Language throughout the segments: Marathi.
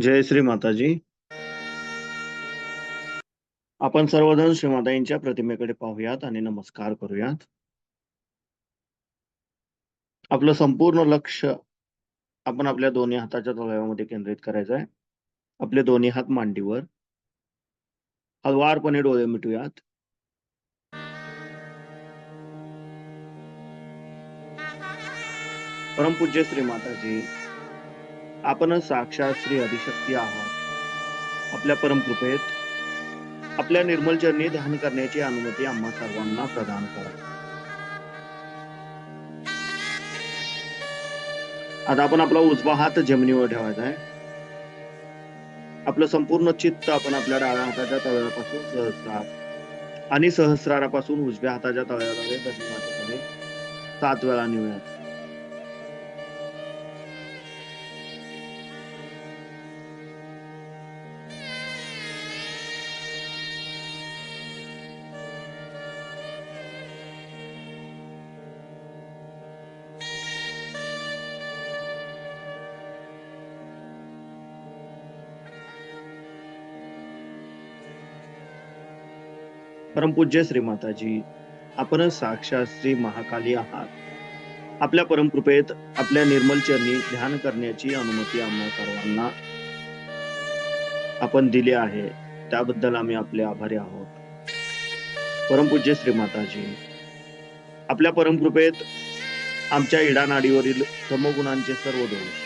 जय श्री माताजी. आपण सर्वजण श्रीमाताईंच्या प्रतिमेकडे पाहूयात आणि नमस्कार करूयात. आपलं संपूर्ण लक्ष आपण आपल्या दोन्ही हाताच्या तळव्यामध्ये केंद्रित करायचं आहे. आपले दोन्ही हात मांडीवर. हलवारपणे डोळे मिटूयात. परमपूज्य श्री माताजी आपण साक्षात श्री अधिशक्ती आहात. आपल्या परमकृपेत आपल्या निर्मल चरणी ध्यान करण्याची अनुमती आम्हा सर्वांना प्रदान करा. आता आपण आपला उजवा हात जमिनीवर ठेवायचा आहे. आपलं संपूर्ण चित्त आपण आपल्या डाव्या हाताच्या तळव्यापासून सहस्रार आणि सहस्रारापासून उजव्या हाताच्या तळव्याद्वारे सात वेळा नेऊयात परमपूज्य श्री माताजी आपण साक्षात श्री महाकाली आहात. आपल्या परमकृपेत आपल्या निर्मल चरणी ध्यान करण्याची अनुमती आम्हा सर्वांना आपण दिली आहे. त्याबद्दल आम्ही आपले आभारी आहोत. परमपूज्य श्री माताजी आपल्या परमकृपेत आमच्या इडानाडीवरील समगुणांचे सर्व दोष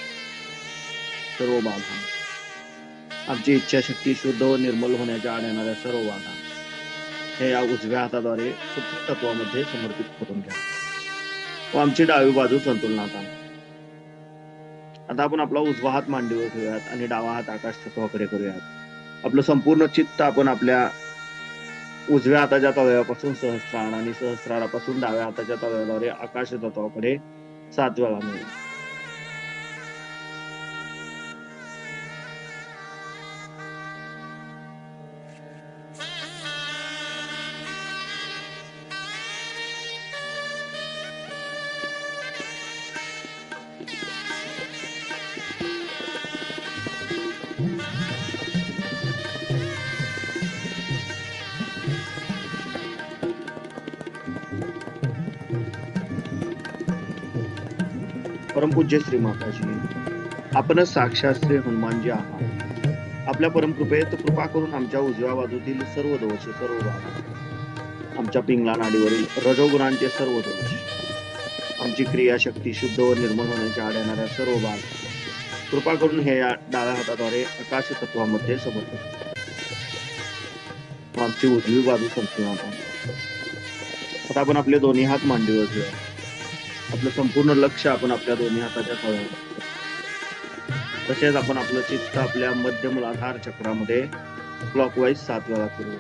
सर्व बाधा आमची इच्छाशक्ती शुद्ध व निर्मल होण्याच्या आणणाऱ्या सर्व बाधा हे या उजव्या हाताद्वारे तत्वामध्ये समर्पित करून घ्या. व आमची डावी बाजू संतुलनात आणा आता आपण आपला उजवा हात मांडीवर ठेवूयात आणि डावा हात आकाश तत्वाकडे करूयात. आपलं संपूर्ण चित्त आपण आपल्या उजव्या हाताच्या तळव्यापासून सहस्रार आणि सहस्रारापासून डाव्या हाताच्या तळव्याद्वारे आकाश तत्वाकडे सात वेळा मिळेल परमपूज्य श्री माताजी आपण साक्षात श्री हनुमानजी आहात. आपल्या परमकृपेत कृपा करून आमच्या उजव्या बाजूतील सर्व दोष सर्व बाधा आमच्या पिंगला नाडीवरील रजोगुणांचे सर्व दोष आमची क्रियाशक्ती शुद्ध व निर्मळ होण्याच्या आड येणाऱ्या सर्व बाध कृपा करून हे या डाव्या हाताद्वारे आकाश तत्वामध्ये समर्पित आमची उजवी बाजू संपवण्यात आता आपण आपले दोन्ही हात मांडीवर घेऊया आपलं संपूर्ण लक्ष आपण आपल्या दोन्ही हाताच्या तळावर तसेच आपण आपलं चित्त आपल्या मध्यम आधार चक्रामध्ये क्लॉकवाईज सात वेळा फिरवू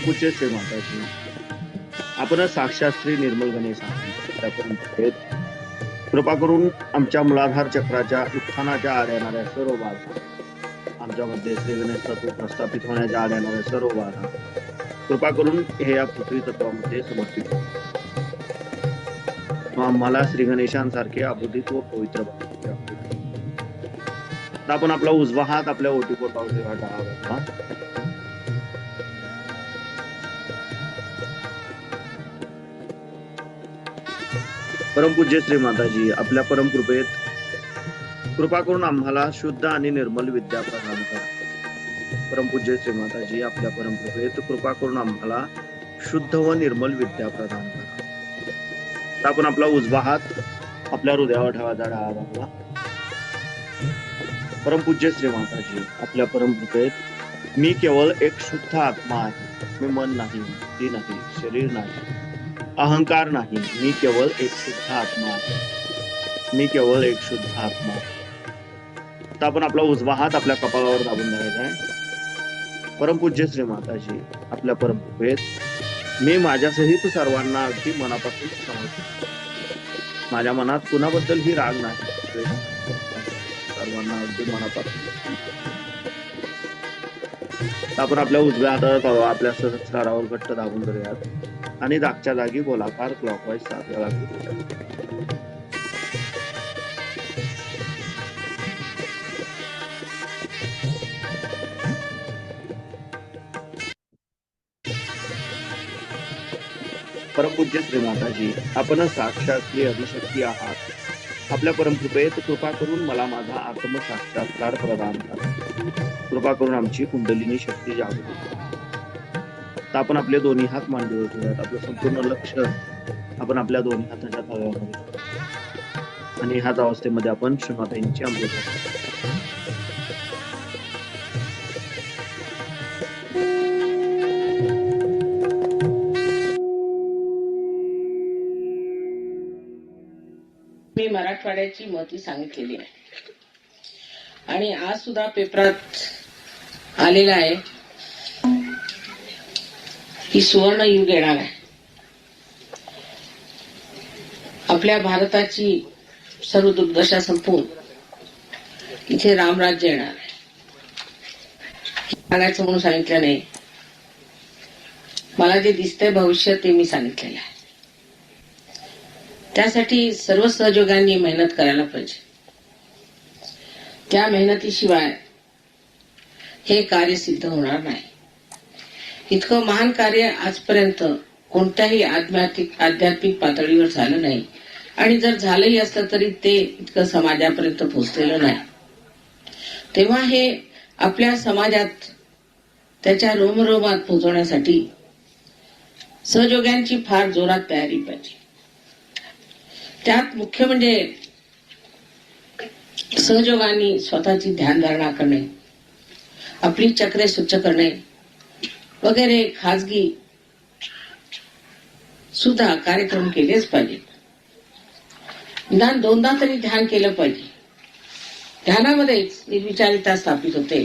परमपूज्य श्री माताजी. आपण साक्षात श्री निर्मल गणेश आहात त्या कृपा करून आमच्या मुलाधार चक्राच्या उत्थानाच्या आड येणाऱ्या सर्व बाधा आमच्यामध्ये श्री गणेश तत्व प्रस्थापित होण्याच्या आड येणाऱ्या सर्व बाधा कृपा करून हे या पृथ्वी तत्वामध्ये समर्पित आम्हाला श्री गणेशांसारखे अबोधित व पवित्र आपण आपला उजवा हात आपल्या ओटीपोट पोटावर ठेवा परमपूज्य श्री माताजी आपल्या परमकृपेत कृपा करून आम्हाला शुद्ध आणि निर्मल विद्या प्रदान करा. परमपूज्य श्री माताजी आपल्या परमकृपेत कृपा करून आम्हाला शुद्ध व निर्मल विद्या प्रदान करा. आपण आपला उजवा हात आपल्या हृदयावर ठेवा जाडा बाजूला परमपूज्य श्री माताजी आपल्या परमकृपेत मी केवळ एक शुद्ध आत्मा आहे. मी मन नाही ती नाही शरीर नाही. अहंकार नाही. मी केवळ एक शुद्ध आत्मा आहे. मी केवळ एक शुद्ध आत्मा आता तर आपण आपला उजवा हात आपल्या कपाळावर दाबून धरायचा आहे. परमपूज्य श्री माताजी आपल्या परमकृपेत मी माझ्यासहित सर्वांना अगदी मनापासून समजतो माझ्या मनात कुणाबद्दल ही राग नाही. सर्वांना अगदी मनापासून तर आपण आपल्या उजव्या हातावर आपल्या सहस्रारावर घट्ट दाबून धरूयात. आणि दागच्या जागी गोलाकार क्लॉकवाईज सात वेळा परमपूज्य श्री माताजी आपण साक्षात श्री आहात. आपल्या परमकृपेत कृपा करून मला माझा आत्मसाक्षात्कार प्रदान करा. कृपा करून आमची कुंडलिनी शक्ती जागृत करा. तर आपण आपले दोन्ही हात मांडीवर ठेवूयात. आपलं संपूर्ण लक्ष आपण आपल्या दोन्ही हाताच्या तळव्यामध्ये आणि ह्याच अवस्थेमध्ये आपण श्रीमाताईंची अमृत मी मराठवाड्याची मती सांगितलेली आहे. आणि आज सुद्धा पेपरात आलेला आहे. ही सुवर्ण युग येणार आहे. आपल्या भारताची सर्व दुर्दशा संपून इथे रामराज्य येणार आहे. सांगायचं म्हणून सांगितलं नाही. मला जे दिसतंय भविष्य ते मी सांगितलेलं आहे. त्यासाठी सर्व सहयोगांनी मेहनत करायला पाहिजे. त्या मेहनतीशिवाय हे कार्य सिद्ध होणार नाही. इतकं महान कार्य आजपर्यंत कोणत्याही आध्यात्मिक आध्यात्मिक पातळीवर झालं नाही. आणि जर झालंही असलं तरी ते इतकं समाजापर्यंत पोहोचलेलं नाही. तेव्हा हे आपल्या समाजात त्याच्या रोमरोमात पोहोचवण्यासाठी सहयोग्यांची फार जोरात तयारी पाहिजे. त्यात मुख्य म्हणजे सहयोगांनी स्वतःची ध्यानधारणा करणे आपली चक्रे स्वच्छ करणे वगैरे खाजगी सुद्धा कार्यक्रम केलेच पाहिजे निदान दोनदा तरी ध्यान केलं पाहिजे. ध्यानामध्येच निर्विचारिता स्थापित होते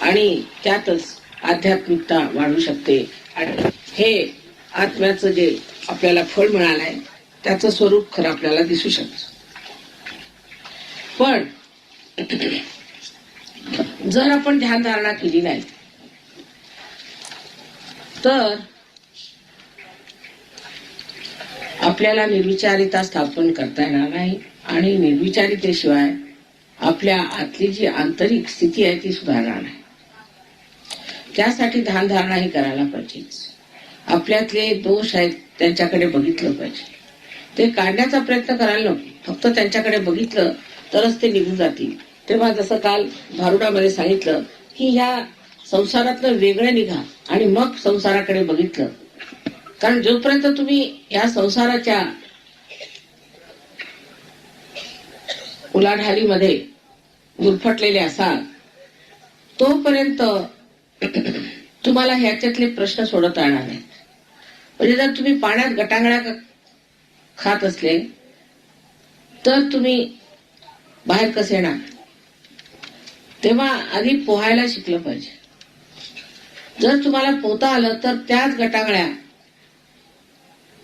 आणि त्यातच आध्यात्मिकता वाढू शकते. आणि हे आत्म्याचं जे आपल्याला फळ मिळालंय त्याचं स्वरूप खरं आपल्याला दिसू शकत. पण जर आपण ध्यानधारणा केली नाही तर आपल्याला निर्विचारिता स्थापन करता येणार नाही आणि निर्विचारितेशिवाय आपल्या आतली जी आंतरिक स्थिती आहे ती सुधारणार नाही. त्यासाठी ध्यानधारणा ही करायला पाहिजे. आपल्यातले दोष आहेत त्यांच्याकडे बघितलं पाहिजे. ते काढण्याचा प्रयत्न करायला नको. फक्त त्यांच्याकडे बघितलं तरच ते निघून जातील. तेव्हा जसं काल भारुडामध्ये सांगितलं की ह्या संसारातलं वेगळं निघा आणि मग संसाराकडे बघितलं. कारण जोपर्यंत तुम्ही या संसाराच्या उलाढालीमध्ये गुरफटलेले असाल तोपर्यंत तुम्हाला ह्याच्यातले प्रश्न सोडवता येणार नाही म्हणजे जर तुम्ही पाण्यात गटांगळ्या खात असले तर तुम्ही बाहेर कसे येणार? तेव्हा आधी पोहायला शिकलं पाहिजे. जर तुम्हाला पोहता आलं तर त्याच गटांगळ्या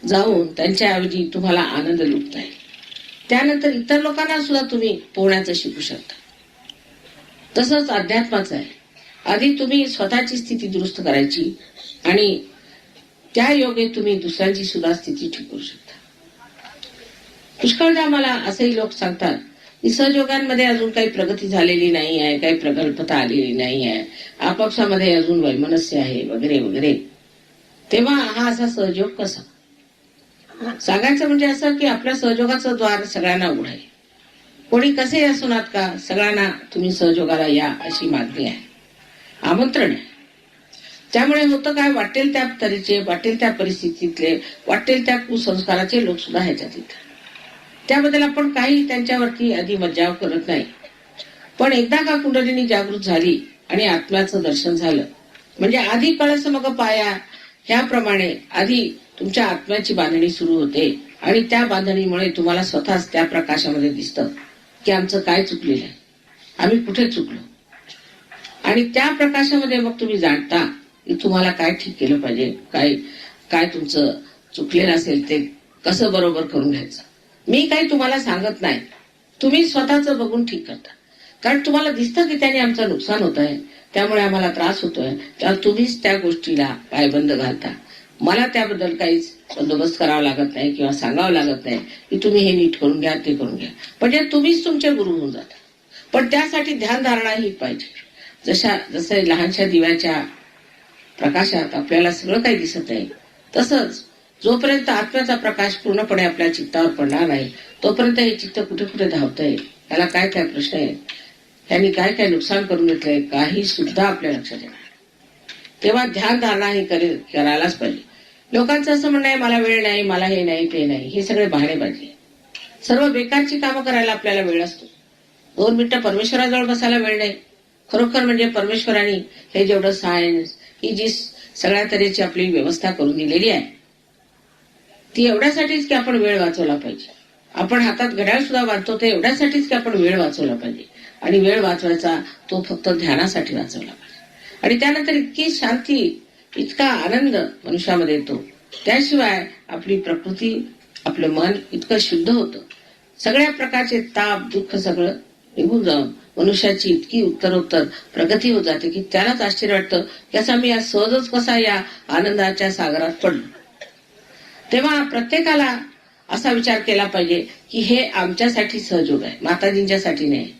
जाऊन त्यांच्याऐवजी तुम्हाला आनंद लुटता येईल. त्यानंतर इतर लोकांना सुद्धा तुम्ही पोहण्याचं शिकू शकता. तसंच अध्यात्माचं आहे. आधी तुम्ही स्वतःची स्थिती दुरुस्त करायची आणि त्या योगे तुम्ही दुसऱ्यांची सुद्धा स्थिती ठीक करू शकता. पुष्कळदा मला असेही लोक सांगतात की सहयोगांमध्ये अजून काही प्रगती झालेली नाही आहे काही प्रगल्भता आलेली नाही आहे. आपापसामध्ये अजून वैमनस्य आहे वगैरे वगैरे. तेव्हा हा असा सहयोग कसा? सांगायचं म्हणजे असं की आपल्या सहयोगाचं द्वार सगळ्यांना उघड आहे. कोणी कसे असूनात का सगळ्यांना तुम्ही सहयोगाला या अशी मागणी आहे. आमंत्रण आहे. त्यामुळे होतं काय वाटेल त्या तऱ्हेचे वाटेल त्या परिस्थितीतले वाटेल त्या कुसंस्काराचे लोक सुद्धा ह्याच्यात येतात. त्याबद्दल आपण काही त्यांच्यावरती आधी मज्जाव करत नाही. पण एकदा का कुंडलिनी जागृत झाली आणि आत्म्याचं दर्शन झालं म्हणजे आधी कळस मग पाया ह्याप्रमाणे आधी तुमच्या आत्म्याची बांधणी सुरू होते आणि त्या बांधणीमुळे तुम्हाला स्वतःच त्या प्रकाशामध्ये दिसतं की आमचं काय चुकलेलं आहे. आम्ही कुठे चुकलो? आणि त्या प्रकाशामध्ये मग तुम्ही जाणता की तुम्हाला काय ठीक केलं पाहिजे काय काय तुमचं चुकलेलं असेल ते कसं बरोबर करून घ्यायचं? मी काही तुम्हाला सांगत नाही. तुम्ही स्वतःच बघून ठीक करता. कारण तुम्हाला दिसतं की त्याने आमचं नुकसान होत आहे त्यामुळे आम्हाला त्रास होतोय. तेव्हा तुम्हीच त्या गोष्टीला पायबंद घालता. मला त्याबद्दल काहीच बंदोबस्त करावा लागत नाही किंवा सांगावं लागत नाही की तुम्ही हे नीट करून घ्या ते करून घ्या. म्हणजे तुम्हीच तुमचे गुरु होऊन जाता. पण त्यासाठी ध्यानधारणा ही पाहिजे. जशा जसं लहानशा दिव्याच्या प्रकाशात आपल्याला सगळं काही दिसत आहे तसंच जोपर्यंत आत्म्याचा प्रकाश पूर्णपणे आपल्या चित्तावर पडणार नाही तोपर्यंत हे चित्त कुठे कुठे धावतंय? त्याला काय काय प्रश्न आहेत? त्यांनी काय काय नुकसान करून घेतलंय? काही सुद्धा आपल्या लक्षात येणार तेव्हा ध्यान धारणा हे करायलाच पाहिजे. लोकांचं असं म्हणणं आहे मला वेळ नाही मला हे नाही ते नाही. हे सगळे बहाणे पाहिजे सर्व बेकारची कामं करायला आपल्याला वेळ असतो. दोन मिनिटं परमेश्वराजवळ बसायला वेळ नाही. खरोखर म्हणजे परमेश्वराने हे जेवढं सायन्स ही जी सगळ्या तऱ्हेची आपली व्यवस्था करून दिलेली आहे ती एवढ्यासाठीच की आपण वेळ वाचवला पाहिजे. आपण हातात घड्याळ सुद्धा वाचतो ते एवढ्यासाठीच की आपण वेळ वाचवला पाहिजे. आणि वेळ वाचवायचा तो फक्त ध्यानासाठी वाचवला पाहिजे. आणि त्यानंतर इतकी शांती इतका आनंद मनुष्यामध्ये येतो. त्याशिवाय आपली प्रकृती आपलं मन इतकं शुद्ध होतं. सगळ्या प्रकारचे ताप दुःख सगळं निघून जाऊन मनुष्याची इतकी उत्तरोत्तर प्रगती होत जाते की त्यालाच आश्चर्य वाटतं की असा मी या सहजच कसा या आनंदाच्या सागरात पडलो. तेव्हा प्रत्येकाला असा विचार केला पाहिजे की हे आमच्यासाठी सहयोग आहे माताजींच्यासाठी नाही.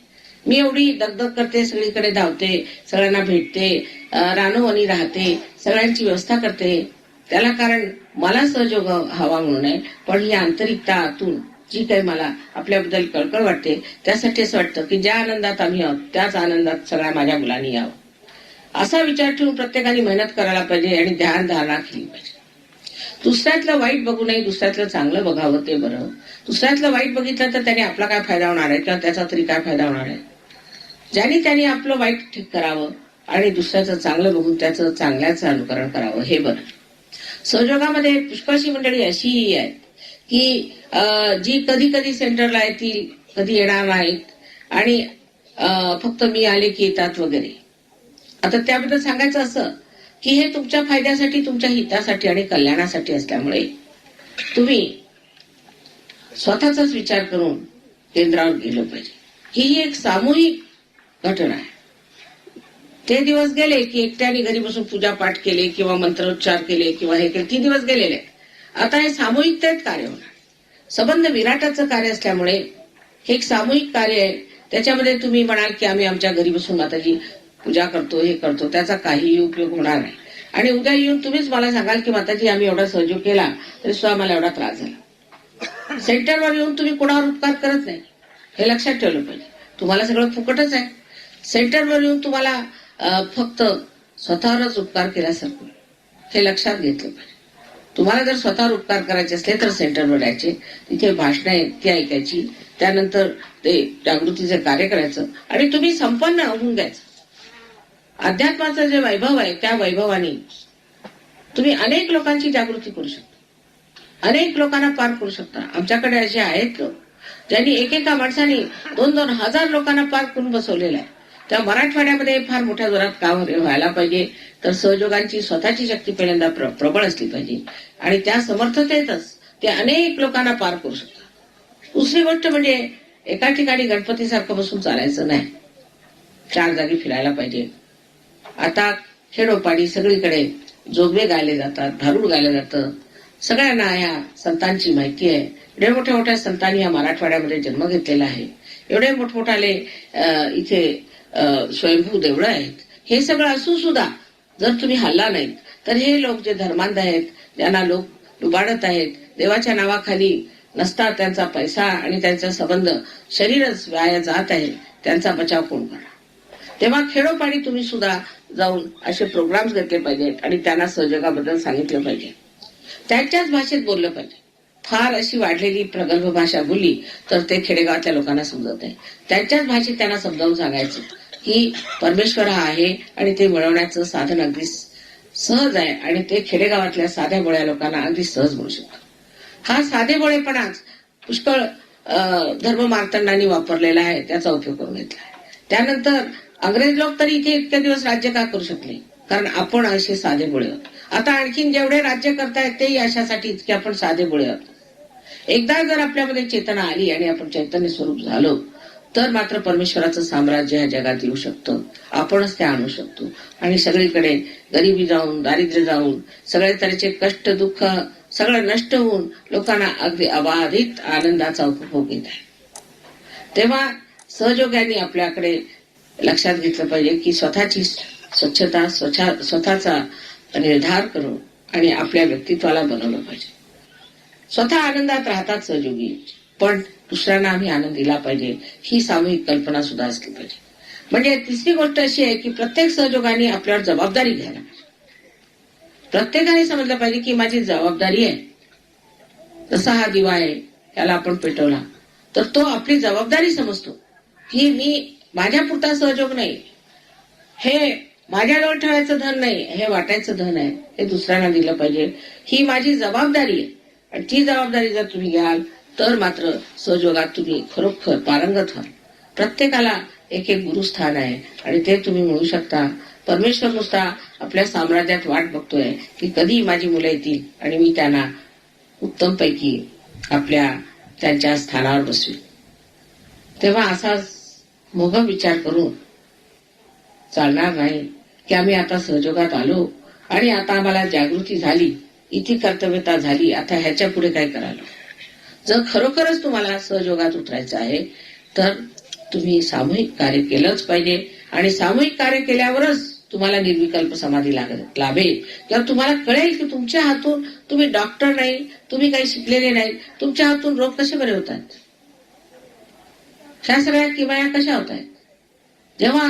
मी एवढी दगदग करते सगळीकडे धावते सगळ्यांना भेटते अं, रानोवनी राहते सगळ्यांची व्यवस्था करते. त्याला कारण मला सहयोग हवा म्हणून आहे पण ही आंतरिकतातून जी काही मला आपल्याबद्दल कळकळ वाटते त्यासाठी असं वाटतं की ज्या आनंदात आम्ही आहोत त्याच आनंदात सगळ्या माझ्या मुलांनी यावं. असा विचार ठेवून प्रत्येकाने मेहनत करायला पाहिजे आणि ध्यान धारणा केली पाहिजे. दुसऱ्यातलं वाईट बघू नये दुसऱ्यातलं चांगलं बघावं ते बरं. दुसऱ्यातलं वाईट बघितलं तर त्याने आपला काय फायदा होणार आहे? किंवा त्याचा तरी काय फायदा होणार आहे? ज्याने त्याने आपलं वाईट ठीक करावं आणि दुसऱ्याचं चांगलं बघून त्याचं चांगल्याचं अनुकरण करावं हे बरं. सहयोगामध्ये पुष्कळशी मंडळी अशीही आहेत की जी कधी कधी सेंटरला येतील कधी येणार नाहीत आणि अं, फक्त मी आले की येतात वगैरे. आता त्याबद्दल सांगायचं असं की हे तुमच्या फायद्यासाठी तुमच्या हितासाठी आणि कल्याणासाठी असल्यामुळे तुम्ही स्वतःचाच विचार करून केंद्रावर गेलं पाहिजे. ही एक सामूहिक घटना आहे. ते दिवस गेले की एकट्याने घरी बसून पूजा पाठ केले किंवा मंत्रोच्चार केले किंवा हे केले तीन दिवस गेलेले आता हे सामूहिकतेत कार्य होणार. संबंध विराटाचं कार्य असल्यामुळे हे एक सामूहिक कार्य आहे. त्याच्यामध्ये तुम्ही म्हणाल की आम्ही आमच्या घरी बसून माताजी पूजा करतो हे करतो त्याचा काहीही उपयोग होणार नाही. आणि उद्या येऊन तुम्हीच मला सांगाल की माताजी आम्ही एवढा सहयोग केला तरी सुद्धा मला एवढा त्रास झाला. सेंटरवर येऊन तुम्ही कोणावर उपकार करत नाही. हे लक्षात ठेवलं पाहिजे. तुम्हाला सगळं फुकटच आहे. सेंटरवर येऊन तुम्हाला फक्त स्वतःवरच उपकार केल्यासारखं हे लक्षात घेतलं पाहिजे. तुम्हाला जर स्वतःवर उपकार करायचे असले तर सेंटरवर यायचे तिथे भाषणं आहेत ती ऐकायची त्यानंतर ते जागृतीचे कार्य करायचं आणि तुम्ही संपन्न होऊन द्यायचं अध्यात्माचं जे वैभव आहे त्या वैभवाने तुम्ही अनेक लोकांची जागृती करू शकता. अनेक लोकांना पार करू शकता. आमच्याकडे असे आहेत लोक ज्यांनी एकेका माणसाने दोन दोन हजार लोकांना पार करून बसवलेलं आहे. त्या मराठवाड्यामध्ये फार मोठ्या जोरात काम व्हायला पाहिजे तर सहयोगांची स्वतःची शक्ती पहिल्यांदा प्र- प्रबळ असली पाहिजे. आणि त्या समर्थतेतच ते अनेक लोकांना पार करू शकतात. दुसरी गोष्ट म्हणजे एका ठिकाणी गणपतीसारखं बसून चालायचं नाही. चार जागी फिरायला पाहिजे. आता खेडोपाडी सगळीकडे जोगवे गायले जातात भारूड गायलं जातं. सगळ्यांना ह्या संतांची माहिती आहे. एवढ्या मोठ्या मोठ्या संतांनी या मराठवाड्यामध्ये जन्म घेतलेला आहे. एवढे मोठमोठाले अं, इथे स्वयंभू देवळं आहेत. हे सगळं असून सुद्धा जर तुम्ही हल्ला नाहीत तर हे लोक जे धर्मांध आहेत ज्यांना लोक लुबाडत आहेत देवाच्या नावाखाली नसता त्यांचा पैसा आणि त्यांचा संबंध शरीरच वाया जात आहे त्यांचा बचाव कोण करणार? तेव्हा खेडोपाडी तुम्ही सुद्धा जाऊन असे प्रोग्राम्स घेतले पाहिजेत आणि त्यांना सहजगाबद्दल सांगितलं पाहिजे. त्यांच्याच भाषेत बोललं पाहिजे. फार अशी वाढलेली प्रगल्भ भाषा बोलली तर ते खेडेगावातल्या लोकांना समजत आहे त्यांच्याच भाषेत त्यांना समजावून सांगायचं. की परमेश्वर हा आहे आणि ते मिळवण्याचं साधन अगदी सहज आहे आणि ते खेडेगावातल्या साध्या बोळ्या लोकांना अगदी सहज मिळू शकतो हा साधेबोळेपणाच पुष्कळ धर्म मार्तंडांनी वापरलेला आहे. त्याचा उपयोग करून घेतला आहे. त्यानंतर अंग्रेज लोक तरी इथे इतके दिवस राज्य का करू शकले? कारण आपण असे साधेबोळे आहोत आता आणखीन जेवढे राज्य करतायत तेही अशासाठी इतके आपण साधेबोळे आहोत एकदा जर आपल्यामध्ये चेतना आली आणि आपण चैतन्य स्वरूप झालो तर मात्र परमेश्वराचं साम्राज्य ह्या जगात येऊ शकतं. आपणच ते आणू शकतो. आणि सगळीकडे गरिबी जाऊन दारिद्र्य जाऊन सगळ्या तऱ्हेचे कष्ट दुःख सगळं नष्ट होऊन लोकांना अगदी अबाधित आनंदाचा उपभोग येत आहे. तेव्हा सहयोगाने आपल्याकडे लक्षात घेतलं पाहिजे की स्वतःची स्वच्छता स्वच्छा स्वतःचा निर्धार करून आणि आपल्या व्यक्तित्वाला बनवलं पाहिजे. स्वतः आनंदात राहतात सहयोगी पण दुसऱ्यांना आम्ही आनंद दिला पाहिजे ही सामूहिक कल्पना सुद्धा असली पाहिजे. म्हणजे तिसरी गोष्ट अशी आहे की प्रत्येक सहयोगाने आपल्यावर जबाबदारी घ्यायला पाहिजे. प्रत्येकाने समजलं पाहिजे की माझी जबाबदारी आहे. जसा हा दिवा आहे त्याला आपण पेटवला तर तो आपली जबाबदारी समजतो की मी माझ्या पुरता सहयोग नाही. हे माझ्याजवळ ठेवायचं धन नाही हे वाटायचं धन आहे. हे दुसऱ्यांना दिलं पाहिजे. ही माझी जबाबदारी आहे. आणि ती जबाबदारी जर तुम्ही घ्याल तर मात्र सहयोगात तुम्ही खरोखर पारंगत व्हाल. प्रत्येकाला एक एक गुरुस्थान आहे. आणि ते तुम्ही मिळू शकता परमेश्वर नुसता आपल्या साम्राज्यात वाट बघतोय की कधी माझी मुलं येतील आणि मी त्यांना उत्तम पैकी आपल्या त्यांच्या स्थानावर बसवी तेव्हा असाच मोघ विचार करून चालणार नाही की आम्ही आता सहयोगात आलो आणि आता आम्हाला जागृती झाली इथे कर्तव्यता झाली आता ह्याच्या पुढे काय करायला? जर खरोखरच तुम्हाला सहयोगात उतरायचं आहे तर तुम्ही सामूहिक कार्य केलंच पाहिजे आणि सामूहिक कार्य केल्यावरच तुम्हाला निर्विकल्प समाधी लाग- लाभेल. किंवा तुम्हाला कळेल की तुमच्या हातून तुम्ही डॉक्टर नाही तुम्ही काही शिकलेले नाही तुमच्या हातून रोग कसे बरे होतात? ह्या सगळ्या किमाया कशा होत आहेत जेव्हा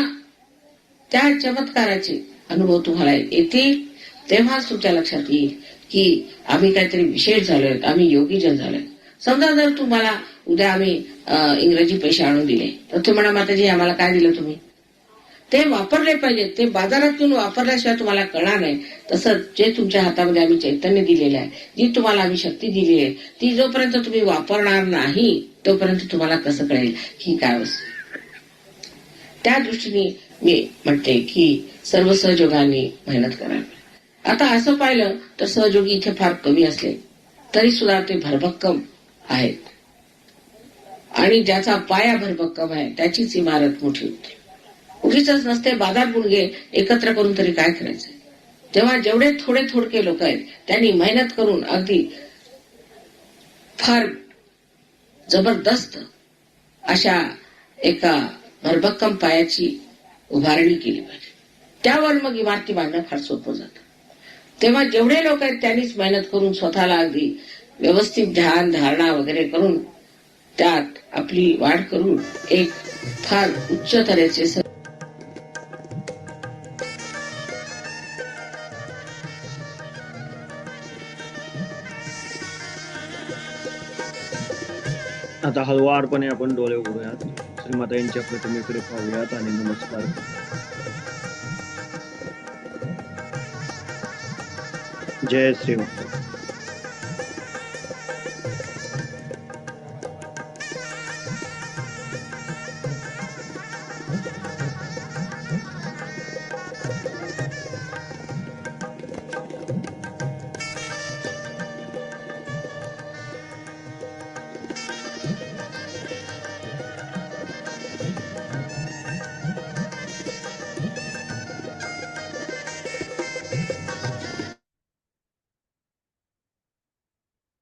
त्या चमत्काराचे अनुभव तुम्हाला येतील तेव्हाच तुमच्या लक्षात येईल की आम्ही काहीतरी विशेष झालोय आम्ही योगीजन झालोय समजा जर तुम्हाला उद्या आम्ही इंग्रजी पैसे आणून दिले तर तुम्ही म्हणा माताजी आम्हाला काय दिलं तुम्ही? ते वापरले पाहिजे ते बाजारात वापरल्याशिवाय तुम्हाला कळणार नाही. तसंच जे तुमच्या हातामध्ये आम्ही चैतन्य दिलेलं आहे जी तुम्हाला आम्ही शक्ती दिली आहे ती जोपर्यंत तुम्ही वापरणार नाही तोपर्यंत तुम्हाला कसं कळेल? ही काय वस्तू? त्या दृष्टीने मी म्हणते की सर्व सहयोगांनी मेहनत करावी. आता असं पाहिलं तर सहयोगी इथे फार कमी असले तरी सुद्धा ते भरभक्कम आहेत. आणि ज्याचा पाया भरभक्कम आहे त्याचीच इमारत मोठी होती. उगीच नसते बाजार बुणगे एकत्र करून तरी काय करायचं? तेव्हा जेवढे थोडे थोडके लोक आहेत त्यांनी मेहनत करून अगदी फार जबरदस्त अशा एका भरभक्कम पायाची उभारणी केली पाहिजे. त्यावर मग इमारती बांधणं फार सोपं जातं. तेव्हा जेवढे लोक आहेत त्यांनीच मेहनत करून स्वतःला अगदी व्यवस्थित ध्यान धारणा वगैरे करून त्यात आपली वाढ करून एक फार उच्च तऱ्हेचे आता हळुवारपणे आपण डोळे उघडूयात. श्रीमाताईंच्या प्रतिमेकडे पाहूयात आणि नमस्कार. जय श्रीमाता.